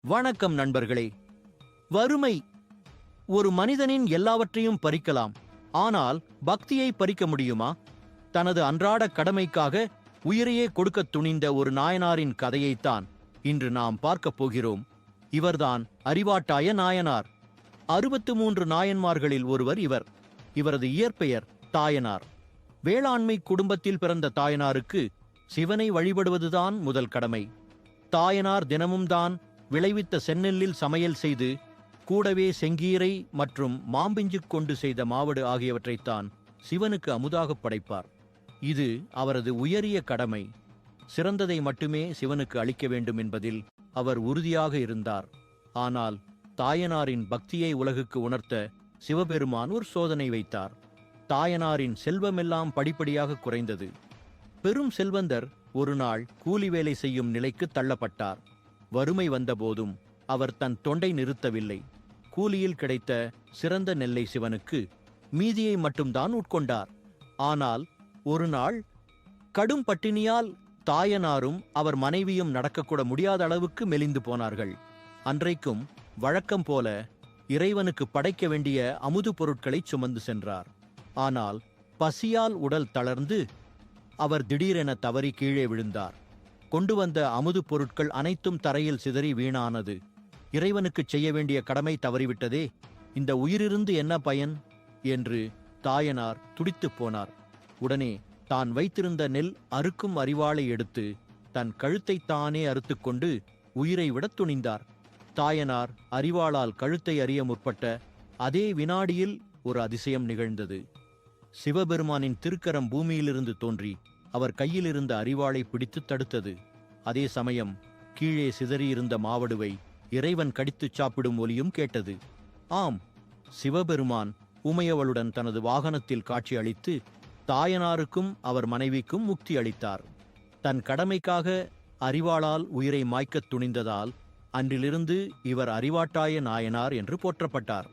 வணக்கம் நண்பர்களே. வறுமை ஒரு மனிதனின் எல்லாவற்றையும் பறிக்கலாம். ஆனால் பக்தியை பறிக்க முடியுமா? தனது அன்றாட கடமைக்காக உயிரையே கொடுக்கத் துணிந்த ஒரு நாயனாரின் கதையைத்தான் இன்று நாம் பார்க்கப் போகிறோம். இவர்தான் அறிவாட்டாய நாயனார். அறுபத்து மூன்று நாயன்மார்களில் ஒருவர் இவர். இவரது இயற்பெயர் தாயனார். வேளாண்மை குடும்பத்தில் பிறந்த தாயனாருக்கு சிவனை வழிபடுவதுதான் முதல் கடமை. தாயனார் தினமும் தான் விளைவித்த செந்நெல்லில் சமையல் செய்து கூடவே செங்கீரை மற்றும் மாம்பிஞ்சு கொண்டு செய்த மாவடு ஆகியவற்றைத்தான் சிவனுக்கு அமுதாகப் படைப்பார். இது அவரது உயரிய கடமை. சிறந்ததை மட்டுமே சிவனுக்கு அளிக்க வேண்டும் என்பதில் அவர் உறுதியாக இருந்தார். ஆனால் தாயனாரின் பக்தியை உலகுக்கு உணர்த்த சிவபெருமான் ஒரு சோதனை வைத்தார். தாயனாரின் செல்வமெல்லாம் படிப்படியாக குறைந்தது. பெரும் செல்வந்தர் ஒரு நாள் கூலி வேலை செய்யும் நிலைக்கு தள்ளப்பட்டார். வறுமை வந்தபோதும் அவர் தன் தொண்டை நிறுத்தவில்லை. கூலியில் கிடைத்த சிறந்த நெல்லை சிவனுக்கு மீதியை மட்டும்தான் உட்கொண்டார். ஆனால் ஒரு நாள் கடும் பட்டினியால் தாயனாரும் அவர் மனைவியும் நடக்கக்கூட முடியாத அளவுக்கு மெலிந்து போனார்கள். அன்றைக்கும் வழக்கம் போல இறைவனுக்கு படைக்க வேண்டிய அமுது பொருட்களைச் சுமந்து சென்றார். ஆனால் பசியால் உடல் தளர்ந்து அவர் திடீரென தவறி கீழே விழுந்தார். கொண்டு வந்த அமுது பொருட்கள் அனைத்தும் தரையில் சிதறி வீணானது. இறைவனுக்குச் செய்ய வேண்டிய கடமை தவறிவிட்டதே. இந்த உயிரிருந்து என்ன பயன்? என்று தாயனார் துடித்துப் போனார். உடனே தான் வைத்திருந்த நெல் அறுக்கும் அறிவாளை எடுத்து தன் கழுத்தைத் தானே அறுத்துக்கொண்டு உயிரை விடத் துணிந்தார். தாயனார் அறிவாளால் கழுத்தை அறிய முற்பட்ட அதே வினாடியில் ஒரு அதிசயம் நிகழ்ந்தது. சிவபெருமானின் திருக்கரம் பூமியிலிருந்து தோன்றி அவர் கையிலிருந்த அறிவாளை பிடித்து தடுத்தது. அதே சமயம் கீழே சிதறியிருந்த மாவடுவை இறைவன் கடித்துச் சாப்பிடும் ஒலியும் கேட்டது. ஆம் சிவபெருமான் உமையவளுடன் தனது வாகனத்தில் காட்சி அளித்து தாயனாருக்கும் அவர் மனைவிக்கும் முக்தி அளித்தார். தன் கடமைக்காக அறிவாளால் உயிரை மாய்க்கத் துணிந்ததால் அன்றிலிருந்து இவர் அறிவாட்டாய நாயனார் என்று போற்றப்பட்டார்.